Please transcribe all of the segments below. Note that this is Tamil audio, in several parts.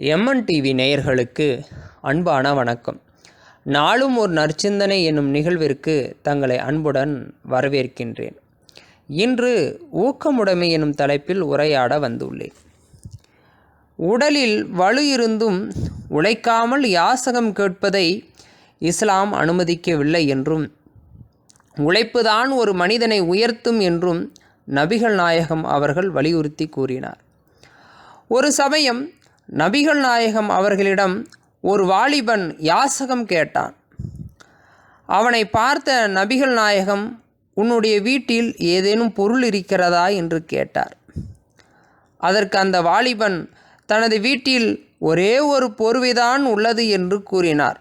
எம்என் டிவி நேயர்களுக்கு அன்பான வணக்கம். நாளும் ஒரு நற்சிந்தனை என்னும் நிகழ்விற்கு தங்களை அன்புடன் வரவேற்கின்றேன். இன்று ஊக்கமுடைமை எனும் தலைப்பில் உரையாட வந்துள்ளேன். உடலில் வலு இருந்தும் உழைக்காமல் யாசகம் கேட்பதை இஸ்லாம் அனுமதிக்கவில்லை என்றும் உழைப்புதான் ஒரு மனிதனை உயர்த்தும் என்றும் நபிகள் நாயகம் அவர்கள் வலியுறுத்தி கூறினார். ஒரு சமயம் நபிகள் நாயகம் அவர்களிடம் ஒரு வாலிபன் யாசகம் கேட்டான். அவனை பார்த்த நபிகள் நாயகம் உன்னுடைய வீட்டில் ஏதேனும் பொருள் இருக்கிறதா? என்று கேட்டார். அதற்கு அந்த வாலிபன் தனது வீட்டில் ஒரே ஒரு போர்வைதான் உள்ளது என்று கூறினார்.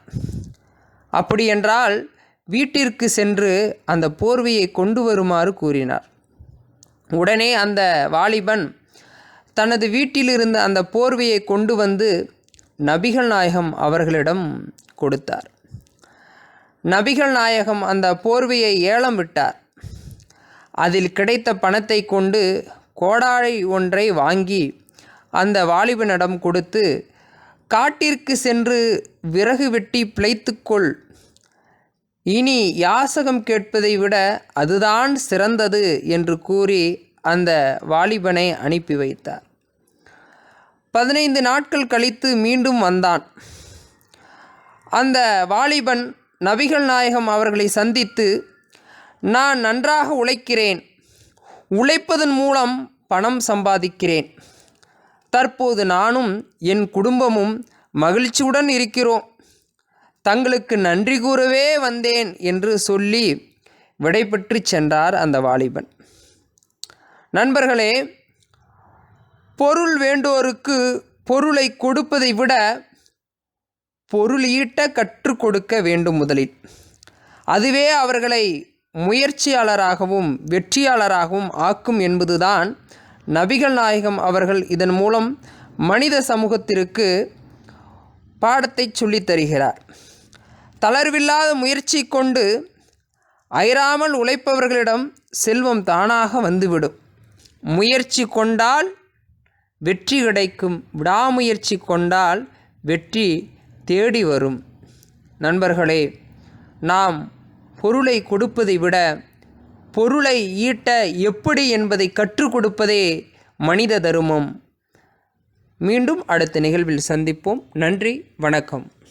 அப்படியென்றால் வீட்டிற்கு சென்று அந்த போர்வையை கொண்டு வருமாறு கூறினார். உடனே அந்த வாலிபன் தனது வீட்டிலிருந்த அந்த போர்வையை கொண்டு வந்து நபிகள் நாயகம் அவர்களிடம் கொடுத்தார். நபிகள் நாயகம் அந்த போர்வையை ஏலம் விட்டார். அதில் கிடைத்த பணத்தை கொண்டு கோடாழை ஒன்றை வாங்கி அந்த வாலிபனிடம் கொடுத்து காட்டிற்கு சென்று விறகு வெட்டி பிழைத்துக்கொள். இனி யாசகம் கேட்பதை விட அதுதான் சிறந்தது என்று கூறி அந்த வாலிபனை அனுப்பி வைத்தார். பதினைந்து நாட்கள் கழித்து மீண்டும் வந்தான். அந்த வாலிபன் நபிகள் நாயகம் அவர்களை சந்தித்து நான் நன்றாக உழைக்கிறேன். உழைப்பதன் மூலம் பணம் சம்பாதிக்கிறேன். தற்போது நானும் என் குடும்பமும் மகிழ்ச்சியுடன் இருக்கிறோம். தங்களுக்கு நன்றி கூறவே வந்தேன் என்று சொல்லி விடைபெற்று சென்றார் அந்த வாலிபன். நண்பர்களே பொருள் வேண்டோருக்கு பொருளை கொடுப்பதை விட பொருள் ஈட்ட கற்றுக் கொடுக்க வேண்டும் முதலில். அதுவே அவர்களை முயற்சியாளராகவும் வெற்றியாளராகவும் ஆக்கும் என்பதுதான் நபிகள் நாயகம் அவர்கள் இதன் மூலம் மனித சமூகத்திற்கு பாடத்தை சொல்லித் தருகிறார். தளர்வில்லாத முயற்சி கொண்டு அயராமல் உழைப்பவர்களிடம் செல்வம் தானாக வந்துவிடும். முயற்சி கொண்டால் வெற்றி கிடைக்கும். விடாமுயற்சி கொண்டால் வெற்றி தேடி வரும். நண்பர்களே நாம் பொருளை கொடுப்பதை விட பொருளை ஈட்ட எப்படி என்பதை கற்றுக் கொடுப்பதே மனித தருமம். மீண்டும் அடுத்த நிகழ்வில் சந்திப்போம். நன்றி வணக்கம்.